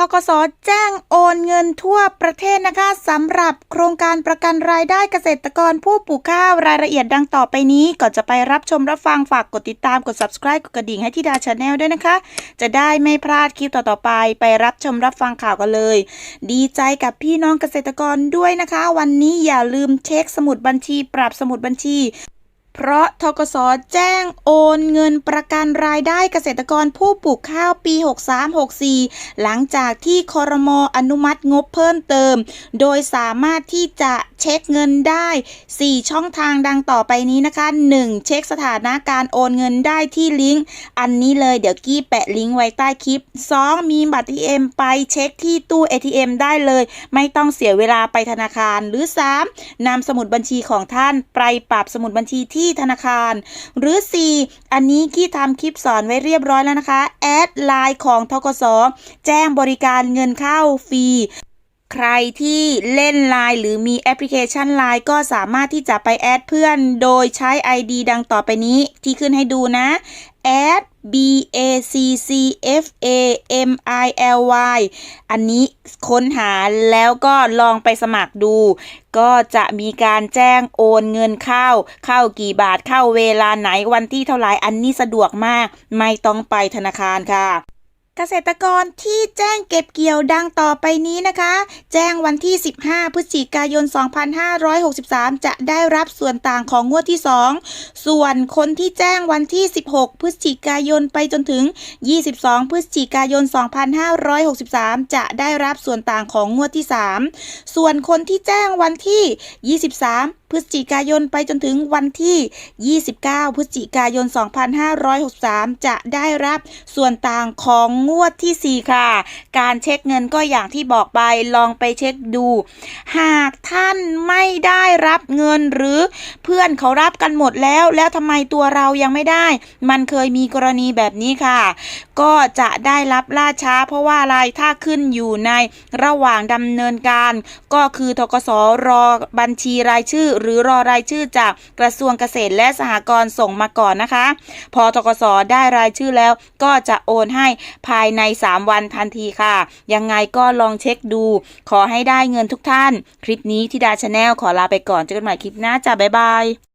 ทกสแจ้งโอนเงินทั่วประเทศนะคะสำหรับโครงการประกันรายได้เกษตรกรผู้ปลูกข้าวรายละเอียดดังต่อไปนี้ก่อนจะไปรับชมรับฟังฝากกดติดตามกด subscribe กดกระดิ่งให้ที่ดาชาแนลด้วยนะคะ จะได้ไม่พลาดคลิปต่อๆไป ไปรับชมรับฟังข่าวกันเลย ดีใจกับพี่น้องเกษตรกรด้วยนะคะ วันนี้อย่าลืมเช็คสมุดบัญชี ปรับสมุดบัญชี เพราะทกสแจ้งโอนเงินประกันรายได้เกษตรกรผู้ปลูกข้าวปี 63-64 หลังจากที่คอรมออนุมัติงบเพิ่มเติม โดยสามารถที่จะเช็คเงินได้ 4 ช่องทางดังต่อไปนี้นะคะ 1. เช็คสถานะการโอนเงินได้ที่ลิงก์ อันนี้เลยเดี๋ยวกี้แปะลิงก์ไว้ใต้คลิป 2. มีบัตร ATM ไปเช็คที่ตู้ ATM ได้เลย ไม่ต้องเสียเวลาไปธนาคารหรือ 3. นำสมุดบัญชีของท่านไปปรับสมุดบัญชีที่ธนาคาร หรือ 4. อันนี้กี้ทำคลิปสอนไว้เรียบร้อยแล้วนะคะ แอดไลน์ของทกสแจ้งบริการเงินเข้าฟรีใครที่เล่นไลน์หรือมีแอปพลิเคชันไลน์ก็สามารถที่จะไปแอดเพื่อน โดยใช้ ID ดังต่อไปนี้ที่ขึ้นให้ดูนะ add b a c c f a m i l y อันนี้ค้นหาแล้วก็ลองไปสมัครดู ก็จะมีการแจ้งโอนเงินเข้า เข้ากี่บาทเข้าเวลาไหนวันที่เท่าไหร่อันนี้สะดวกมาก ไม่ต้องไปธนาคารค่ะ เกษตรกรที่แจ้งเก็บเกี่ยวดังต่อไปนี้นะคะ แจ้งวันที่ 15 พฤศจิกายน 2563 จะได้รับส่วนต่างของงวดที่ 2 ส่วนคนที่แจ้งวันที่ 16 พฤศจิกายนไปจนถึง 22 พฤศจิกายน 2563 จะได้รับส่วนต่างของงวดที่ 3 ส่วนคนที่แจ้งวันที่ 23 พฤศจิกายนไปจนถึงวันที่ 29 พฤศจิกายน 2563 จะได้รับส่วนต่างของงวดที่ 4 ค่ะ การเช็คเงินก็อย่างที่บอกไปลองไปเช็คดู หากท่านไม่ได้รับเงินหรือเพื่อนเขารับกันหมดแล้ว แล้วทำไมตัวเรายังไม่ได้ มันเคยมีกรณีแบบนี้ค่ะ ก็จะได้รับล่าช้า เพราะว่าอะไรถ้าขึ้นอยู่ในระหว่างดำเนินการ ก็คือทกสรอบัญชีรายชื่อหรือรอรายชื่อจากกระทรวงเกษตรและสหกรณ์ส่งมาก่อนนะคะ พอทกสได้รายชื่อแล้วก็จะโอนให้ภายใน 3 วันทันทีค่ะ ยังไงก็ลองเช็คดู ขอให้ได้เงินทุกท่าน คลิปนี้ทิดาชาแนลขอลาไปก่อนเจอกันใหม่คลิปหน้าจ้าบ๊ายบาย